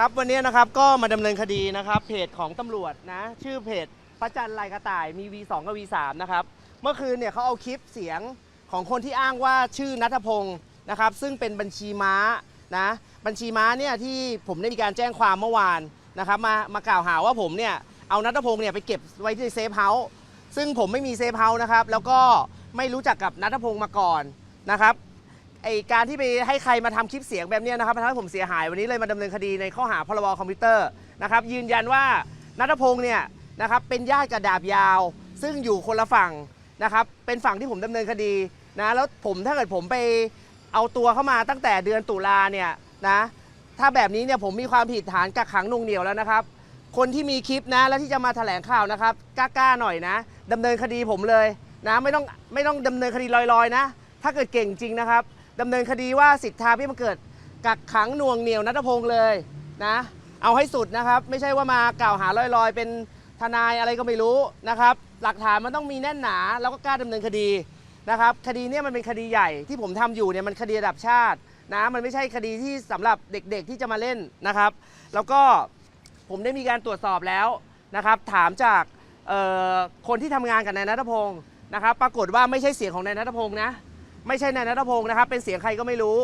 ครับวันนี้นะครับก็มาดำเนินคดีนะครับเพจของตำรวจนะ ชื่อเพจพระจันทร์ลายกระต่ายมี V2 กับ V3 นะครับ เมื่อคืนเนี่ยเขาเอาคลิปเสียงของคนที่อ้างว่าชื่อนัทพงศ์นะครับ ซึ่งเป็นบัญชีม้านะบัญชีม้าเนี่ยที่ผมได้มีการแจ้งความเมื่อวานนะครับมามากล่าวหาว่าผมเนี่ยเอานัทพงศ์เนี่ยไปเก็บไว้ที่เซฟเฮาส์ซึ่งผมไม่มีเซฟเฮาส์นะครับแล้วก็ไม่รู้จักกับนัทพงศ์มาก่อนนะครับ ไอการที่ไปให้ใครมาทำคลิปเสียงแบบเนี้ยนะครับมันทำให้ผมเสียหายวันนี้เลยมาดำเนินคดีในข้อหาพรบคอมพิวเตอร์นะครับยืนยันว่านัทพงศ์เนี่ยนะครับเป็นญาติกับดาบยาว ซึ่งอยู่คนละฝั่งนะครับเป็นฝั่งที่ผมดำเนินคดีนะแล้วผมถ้าเกิดผมไปเอาตัวเข้ามาตั้งแต่เดือนตุลาเนี่ยนะถ้าแบบนี้เนี่ยผมมีความผิดฐานกักขังหน่วงเหนียวแล้วนะครับ คนที่มีคลิปนะแล้วที่จะมาแถลงข่าวนะครับกล้าๆหน่อยนะดำเนินคดีผมเลยนะไม่ต้องไม่ต้องดำเนินคดีลอยๆนะ ถ้าเกิดเก่งจริงนะครับ ดำเนินคดีว่าสิทธาพี่มันเกิดกักขังหน่วงเหนียวนัทพงศ์เลยนะ เอาให้สุดนะครับ ไม่ใช่ว่ามากล่าวหาลอยๆ เป็นทนายอะไรก็ไม่รู้นะครับ หลักฐานมันต้องมีแน่นหนาแล้วก็กล้าดำเนินคดีนะครับ คดีเนี้มันเป็นคดีใหญ่ที่ผมทำอยู่เนี่ยมันคดีระดับชาตินะมันไม่ใช่คดีที่สำหรับเด็กๆที่จะมาเล่นนะครับ แล้วก็ผมได้มีการตรวจสอบแล้วนะครับ ถามจากคนที่ทำงานกับนายนัทพงศ์นะครับ ปรากฏว่าไม่ใช่เสียงของนายนัทพงศ์นะ ไม่ใช่นายนัทพงศ์นะครับเป็นเสียงใครก็ไม่รู้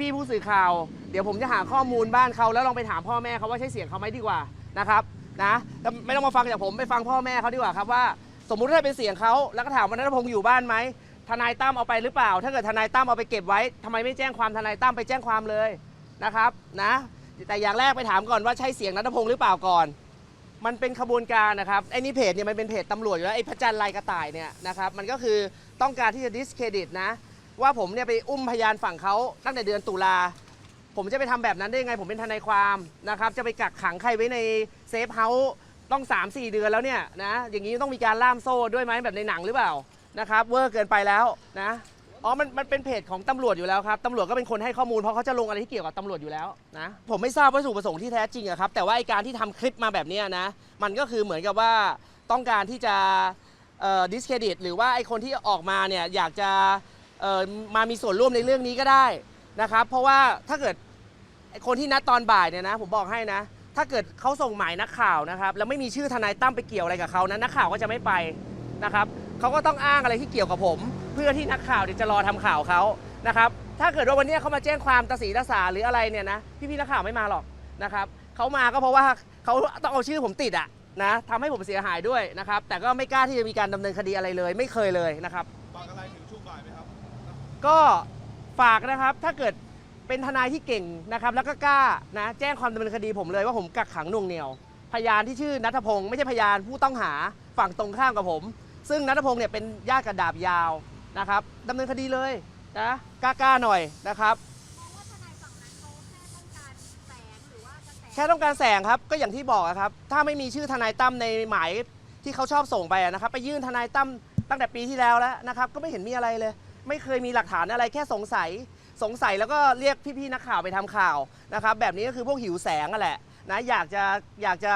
พี่ๆผู้สื่อข่าว เดี๋ยวผมจะหาข้อมูลบ้านเขาแล้วลองไปถามพ่อแม่เขาว่าใช่เสียงเขาไหมดีกว่านะครับนะแล้วไม่ต้องมาฟังจากผมไปฟังพ่อแม่เขาดีกว่าครับว่า สมมุติถ้าเป็นเสียงเขาแล้วก็ถามว่านัทพงศ์อยู่บ้านไหมทนายตั้มเอาไปหรือเปล่า ถ้าเกิดทนายตั้มเอาไปเก็บไว้ทำไมไม่แจ้งความทนายตั้มไปแจ้งความเลยนะครับนะแต่อย่างแรกไปถามก่อนว่าใช่เสียงนัทพงศ์หรือเปล่าก่อน มันเป็นขบวนการนะครับไอ้นี่เพจเนี่ยมันเป็นเพจตำรวจอยู่แล้วไอ้พระจันทร์ลายกระต่ายเนี่ยนะครับมันก็คือต้องการที่จะดิสเครดิตนะ ว่าผมเนี่ยไปอุ้มพยานฝั่งเขาตั้งแต่เดือนตุลา ผมจะไปทำแบบนั้นได้ยังไง ผมเป็นทนายความนะครับ จะไปกักขังใครไว้ในเซฟเฮาส์ต้อง 3-4 เดือนแล้วเนี่ยนะ อย่างนี้ต้องมีการล่ามโซ่ด้วยไหมแบบในหนังหรือเปล่านะครับเวอร์เกินไปแล้วนะอ๋อมันมันเป็นเพจของตำรวจอยู่แล้วครับตำรวจก็เป็นคนให้ข้อมูลเพราะเขาจะลงอะไรที่เกี่ยวกับตำรวจอยู่แล้วนะผมไม่ทราบวัตถุประสงค์ที่แท้จริงอะครับแต่ว่าไอการที่ทำคลิปมาแบบนี้นะมันก็คือเหมือนกับว่าต้องการที่จะดิสเครดิตหรือว่าไอคนที่ออกมาเนี่ยอยากจะ มามีส่วนร่วมในเรื่องนี้ก็ได้นะครับ เพราะว่าถ้าเกิดคนที่นัดตอนบ่ายเนี่ยนะ ผมบอกให้นะ ถ้าเกิดเขาส่งหมายนักข่าวนะครับ แล้วไม่มีชื่อทนายตั้มไปเกี่ยวอะไรกับเขานะนักข่าวก็จะไม่ไปนะครับเขาก็ต้องอ้างอะไรที่เกี่ยวกับผม เพื่อที่นักข่าวเนี่ยจะรอทำข่าวเขานะครับ ถ้าเกิดว่าวันนี้เขามาแจ้งความตาสีตาสาหรืออะไรเนี่ยนะพี่ๆนักข่าวไม่มาหรอกนะครับเขามาก็เพราะว่าเขาต้องเอาชื่อผมติดอะนะทำให้ผมเสียหายด้วยนะครับ แต่ก็ไม่กล้าที่จะมีการดำเนินคดีอะไรเลย ไม่เคยเลยนะครับ ก็ฝากนะครับถ้าเกิดเป็นทนายที่เก่งนะครับ แล้วก็กล้านะแจ้งความดำเนินคดีผมเลยว่าผมกักขังหน่วงเหนียว พยานที่ชื่อนัทพงศ์ไม่ใช่พยานผู้ต้องหาฝั่งตรงข้ามกับผม ซึ่งนัทพงศ์เนี่ยเป็นญาติกับดาบยาวนะครับดำเนินคดีเลยนะกล้าๆหน่อยนะครับมองว่าทนายฝั่งนั้นเขาแค่ต้องการแสงหรือว่ากระแสแค่ต้องการแสงครับก็อย่างที่บอกอะครับ ถ้าไม่มีชื่อทนายตั้มในหมายที่เขาชอบส่งไปอะนะครับ ไปยื่นทนายตั้มตั้งแต่ปีที่แล้วแล้วนะครับ ก็ไม่เห็นมีอะไรเลย ไม่เคยมีหลักฐานอะไรแค่สงสัย สงสัยแล้วก็เรียกพี่ๆนักข่าวไปทำข่าวนะครับแบบนี้ก็คือพวกหิวแสงอะแหละนะอยากจะอยากจะ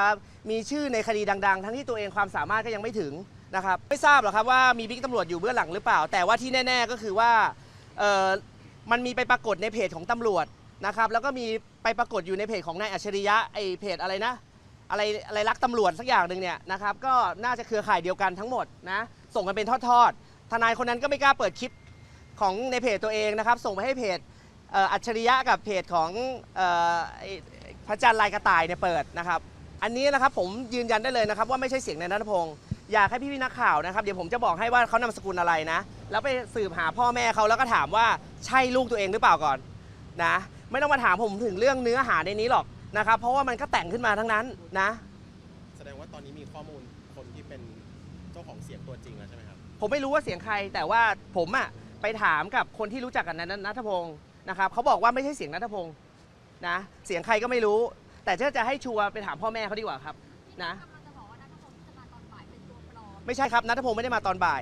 มีชื่อในคดีดัง ๆ ทั้งที่ตัวเองความสามารถก็ยังไม่ถึงนะครับไม่ทราบหรอกครับว่ามีบิ๊กตำรวจอยู่เบื้องหลังหรือเปล่า แต่ว่าที่แน่ ๆก็คือว่ามันมีไปปรากฏในเพจของตำรวจนะครับแล้วก็มีไปปรากฏอยู่ในเพจของนายอัจฉริยะไอเพจอะไรนะอะไรอะไรรักตำรวจสักอย่างหนึ่งเนี่ยนะครับก็น่าจะเครือข่ายเดียวกันทั้งหมดนะส่งกันเป็นทอดๆทนายคนนั้นก็ไม่กล้าเปิดคลิป ของในเพจตัวเองนะครับ ส่งไปให้เพจเอ่ออัจฉริยะกับเพจของเอ่อไอ้พระจันทร์ลายกระต่ายเนี่ยเปิดนะครับ อันนี้นะครับผมยืนยันได้เลยนะครับ ว่าไม่ใช่เสียงในนัทพงศ์อยากให้พี่ๆนักข่าวนะครับเดี๋ยวผมจะบอกให้ว่าเขานามสกุลอะไรนะ แล้วไปสืบหาพ่อแม่เขาแล้วก็ถามว่าใช่ลูกตัวเองหรือเปล่าก่อนนะไม่ต้องมาถามผมถึงเรื่องเนื้อหาในนี้หรอกนะครับ เพราะว่ามันก็แต่งขึ้นมาทั้งนั้นนะ แสดงว่าตอนนี้มีข้อมูลคนที่เป็นเจ้าของเสียงตัวจริงแล้วใช่ไหมครับผมไม่รู้ว่าเสียงใครแต่ว่าผมอะ ไปถามกับคนที่รู้จักกันนั้นนัทพงศ์นะครับเขาบอกว่าไม่ใช่เสียงนัทพงศ์นะ เสียงใครก็ไม่รู้ แต่ถ้าจะให้ชัวร์ไปถามพ่อแม่เขาดีกว่าครับนะกำลังจะบอกว่านัทพงศ์ที่จะมาตอนบ่ายเป็นตัวปลอมไม่ใช่ครับนัทพงศ์ไม่ได้มาตอนบ่าย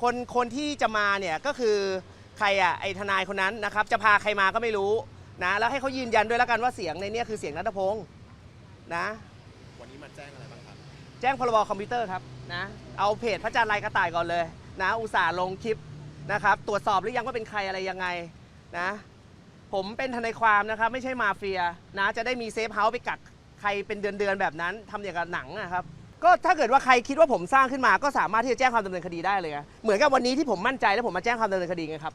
คนคนที่จะมาเนี่ยก็คือใครอะไอทนายคนนั้นนะครับ จะพาใครมาก็ไม่รู้นะ แล้วให้เขายืนยันด้วยแล้วกันว่าเสียงในเนี้คือเสียงนัทพงศ์นะ วันนี้มาแจ้งอะไรบ้างครับ แจ้งพรบคอมพิวเตอร์ครับนะ เอาเพจพระจันทร์ลายกระต่ายก่อนเลย นะ อุตส่าห์ลงคลิป นะครับ ตรวจสอบหรือยังว่าเป็นใครอะไรยังไงนะ ผมเป็นทนายความนะครับ ไม่ใช่มาเฟียนะ จะได้มีเซฟเฮาส์ไปกักใครเป็นเดือนๆแบบนั้นทำอย่างกับหนังนะครับ ก็ถ้าเกิดว่าใครคิดว่าผมสร้างขึ้นมา ก็สามารถที่จะแจ้งความดำเนินคดีได้เลยอะเหมือนกับวันนี้ที่ผมมั่นใจแล้วผมมาแจ้งความดำเนินคดีไงครับ